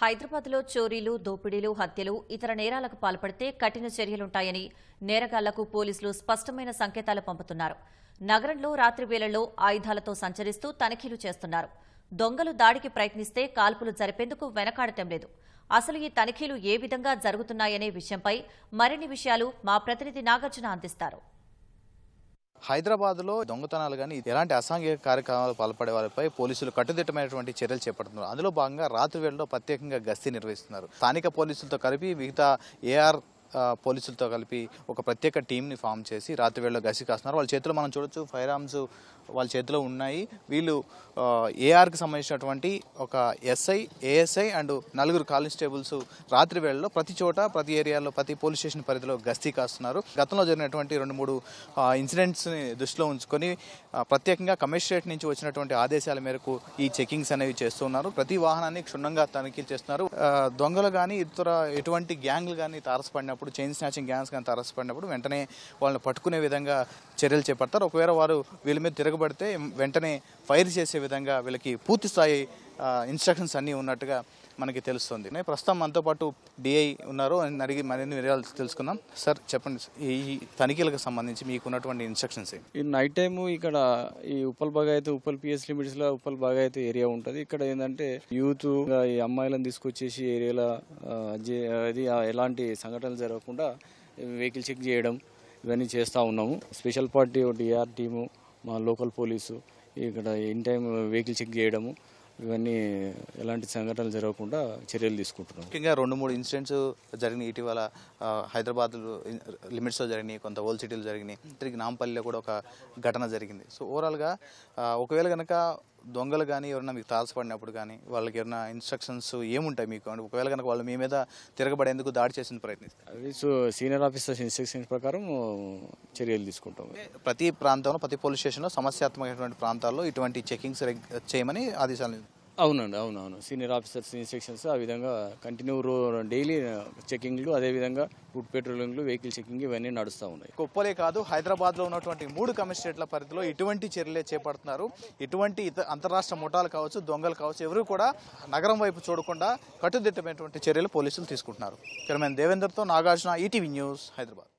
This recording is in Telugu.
హైదరాబాద్లో చోరీలు దోపిడీలు హత్యలు ఇతర నేరాలకు పాల్పడితే కఠిన చర్యలుంటాయని నేరగాళ్ళకు పోలీసులు స్పష్టమైన సంకేతాలు పంపుతున్నారు. నగరంలో రాత్రి వేళల్లో ఆయుధాలతో సంచరిస్తూ తనిఖీలు చేస్తున్నారు. దొంగలు దాడికి ప్రయత్నిస్తే కాల్పులు జరిపేందుకు వెనకాడటం లేదు. అసలు ఈ తనిఖీలు ఏ విధంగా జరుగుతున్నాయనే విషయంపై మరిన్ని విషయాలు మా ప్రతినిధి నాగార్జున అందిస్తారు. హైదరాబాద్లో దొంగతనాలు కానీ ఎలాంటి అసాంఘిక కార్యక్రమాలు పాల్పడే వారిపై పోలీసులు కట్టుదిట్టమైనటువంటి చర్యలు చేపడుతున్నారు. అందులో భాగంగా రాత్రి వేళలో ప్రత్యేకంగా గస్తీ నిర్వహిస్తున్నారు. స్థానిక పోలీసులతో కలిపి మిగతా ఏఆర్ పోలీసులతో కలిపి ఒక ప్రత్యేక టీంని ఫామ్ చేసి రాత్రి వేళ గస్తీ కాస్తున్నారు. వాళ్ళ చేతిలో మనం చూడొచ్చు ఫైర్ ఆర్మ్స్ వాళ్ళ చేతిలో ఉన్నాయి. వీళ్ళు ఏఆర్కి సంబంధించినటువంటి ఒక ఎస్ఐ ఏఎస్ఐ అండ్ నలుగురు కానిస్టేబుల్స్ రాత్రి వేళలో ప్రతి చోట ప్రతి ఏరియాలో ప్రతి పోలీస్ స్టేషన్ పరిధిలో గస్తీ కాస్తున్నారు. గతంలో జరిగినటువంటి రెండు మూడు ఇన్సిడెంట్స్ని దృష్టిలో ఉంచుకొని ప్రత్యేకంగా కమిషనరేట్ నుంచి వచ్చినటువంటి ఆదేశాల మేరకు ఈ చెకింగ్స్ అనేవి చేస్తున్నారు ప్రతి వాహనాన్ని క్షుణ్ణంగా తనిఖీలు చేస్తున్నారు. దొంగలు కానీ ఇతర ఎటువంటి గ్యాంగ్లు కానీ తారసపడినప్పుడు చైన్ స్నాచింగ్ గ్యాంగ్స్ కానీ తరసపడినప్పుడు వెంటనే వాళ్ళని పట్టుకునే విధంగా చర్యలు చేపడతారు. ఒకవేళ వారు వీళ్ళ మీద తిరగబడితే వెంటనే ఫైర్ చేసే విధంగా వీళ్ళకి పూర్తి స్థాయి ఇన్స్ట్రక్షన్స్ అన్నీ ఉన్నట్టుగా మనకి తెలుస్తుంది. ప్రస్తుతం మనతో పాటు డిఐ ఉన్నారు. అని అడిగి మరిన్ని వివరాలు తెలుసుకుందాం. సార్ చెప్పండి. ఈ తనిఖీలకు సంబంధించి మీకు ఉన్నటువంటి ఇన్స్ట్రక్షన్స్ ఈ నైట్ టైము ఇక్కడ ఈ ఉప్పల్ బాగాయత్ ఉప్పల్ పిఎస్ లిమిట్స్లో ఉప్పల్ బాగాయత్ ఏరియా ఉంటది. ఇక్కడ ఏంటంటే యూత్ ఈ అమ్మాయిలను తీసుకొచ్చేసి ఏరియాలో అది ఎలాంటి సంఘటనలు జరగకుండా వెహికల్ చెక్ చేయడం ఇవన్నీ చేస్తూ ఉన్నాము. స్పెషల్ పార్టీ డిఆర్ టీము మా లోకల్ పోలీసు ఇక్కడ ఇన్ టైం వెహికల్ చెక్ చేయడము. ఇవన్నీ ఎలాంటి సంఘటనలు జరగకుండా చర్యలు తీసుకుంటున్నాం. ముఖ్యంగా రెండు మూడు ఇన్సిడెంట్స్ జరిగినాయి. ఇటీవల హైదరాబాద్ లిమిట్స్లో జరిగినాయి కొంత ఓల్డ్ సిటీలో జరిగినాయి. తిరిగి నాంపల్లిలో కూడా ఒక ఘటన జరిగింది. సో ఓవరాల్గా ఒకవేళ కనుక దొంగలు కానీ ఎవరైనా మీకు తాల్సపడినప్పుడు కానీ వాళ్ళకి ఏమైనా ఇన్స్ట్రక్షన్స్ ఏముంటాయి మీకు? అంటే ఒకవేళ కనుక వాళ్ళు మీ మీద తిరగబడేందుకు దాడి చేసిన ప్రయత్నిస్తారు అవి సో సీనియర్ ఆఫీసర్స్ ఇన్స్ట్రక్షన్స్ ప్రకారం చర్యలు తీసుకుంటాము. ప్రతి ప్రాంతంలో ప్రతి పోలీస్ స్టేషన్లో సమస్యాత్మకమైనటువంటి ప్రాంతాల్లో ఇటువంటి చెకింగ్స్ చేయమని ఆదేశాలు అవునండి అవునవును. సీనియర్ ఆఫీసర్స్ ఇన్స్ట్రక్షన్స్ ఆ విధంగా కంటిన్యూ రో డైలీ చెకింగ్లు అదేవిధంగా ఫుడ్ పెట్రోలింగ్లు వెహికల్ చెకింగ్ ఇవన్నీ నడుస్తూ ఉన్నాయి. కుప్పలే కాదు హైదరాబాద్లో ఉన్నటువంటి మూడు కమిషనరేట్ల పరిధిలో ఇటువంటి చర్యలే చేపడుతున్నారు. ఇటువంటి ఇత అంతరాష్ట్ర ముఠాలు కావచ్చు దొంగలు కావచ్చు ఎవరు కూడా నగరం వైపు చూడకుండా కట్టుదిట్టమైనటువంటి చర్యలు పోలీసులు తీసుకుంటున్నారు. కెమెరామెన్ దేవేందర్తో నాగార్జున ఈటీవీ న్యూస్ హైదరాబాద్.